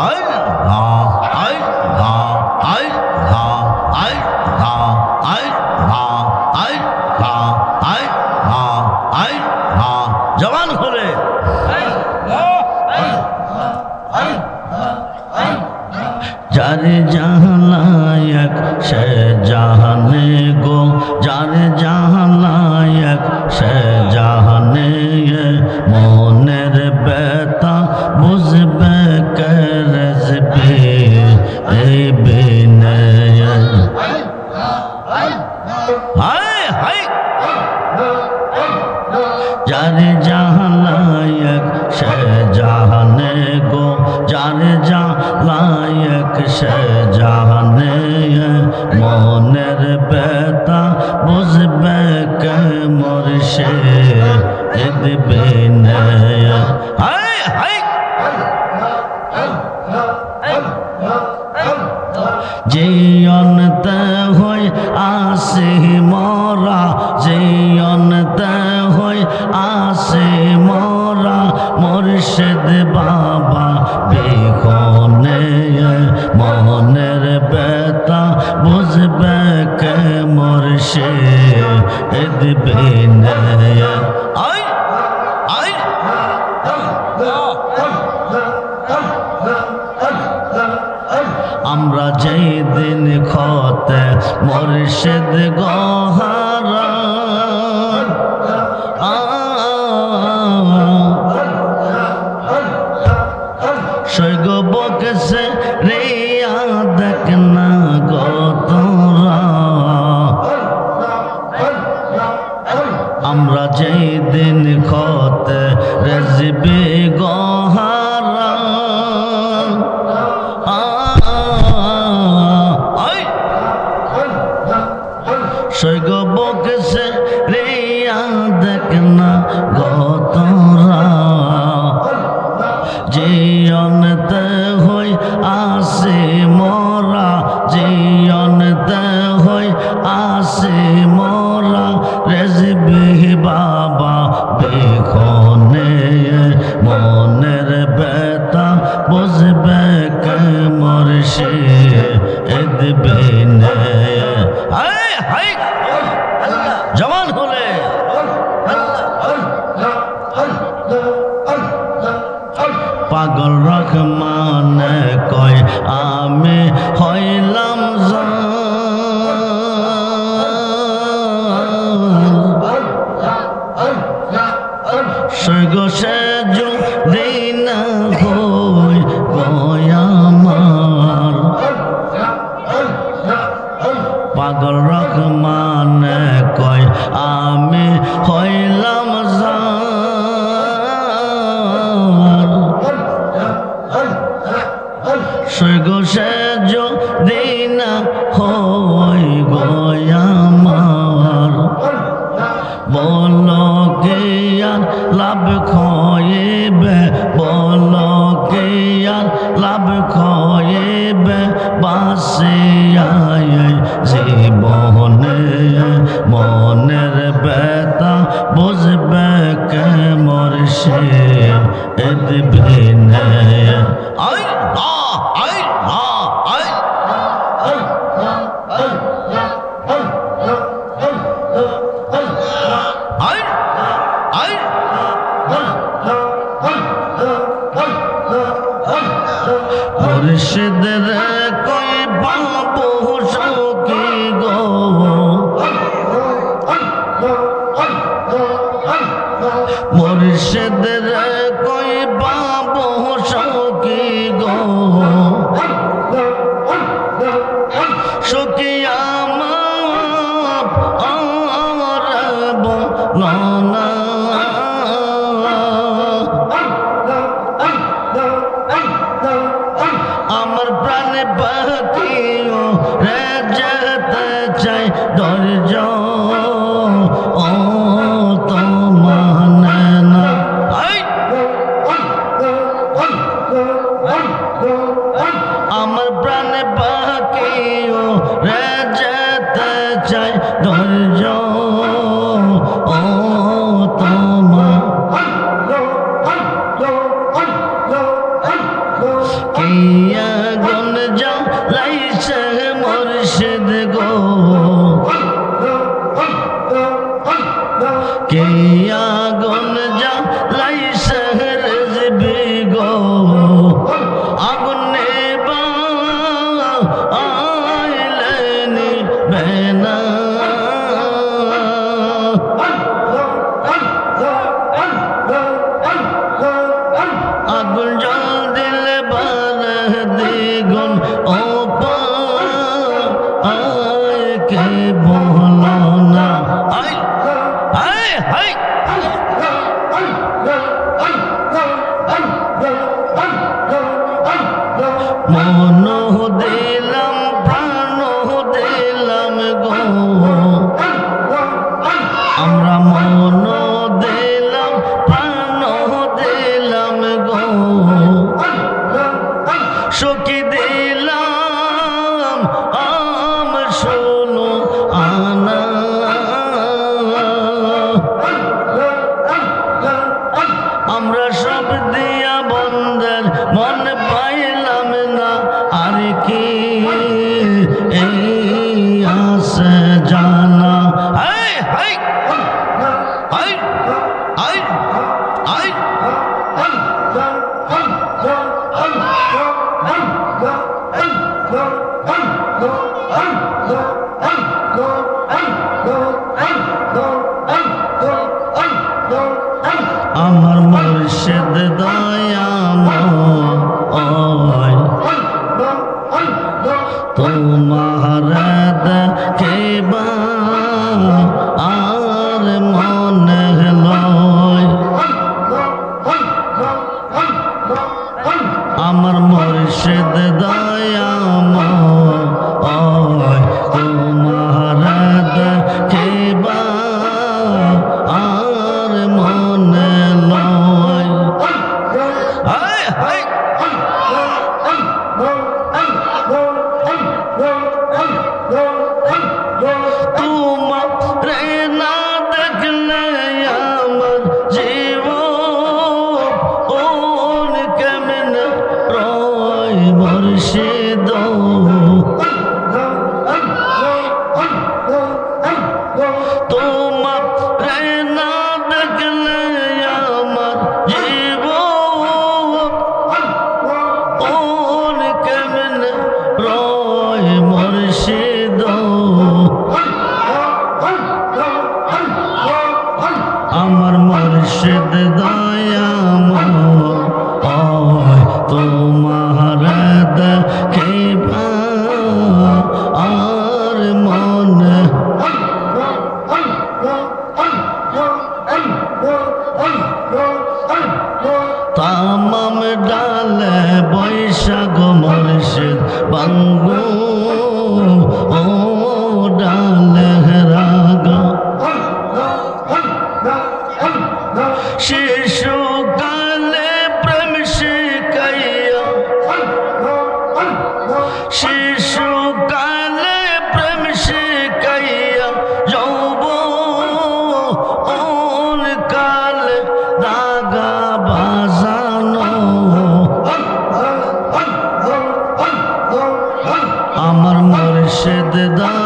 男人啊。जान जहाँ लायक शहजहाँ ने गो जान जा लायक शहजहाँ ने मोन बेता बुझ बैक मोर शे बे हाय हाय। পারবে না আয় আয় আমরা যেদিন খতে মর্ষেদ গহা আমরা যেদিন খত রেজবে গহা বেক মর্ষে এদবিন হায় হায় জওয়ান হলে পাগল রা ভয়ে ব্যা Nó ইয়া গুণ যা হন তামাম ডালে বৈশাখ মর্ষিদ বাংলা মুর্শিদ দা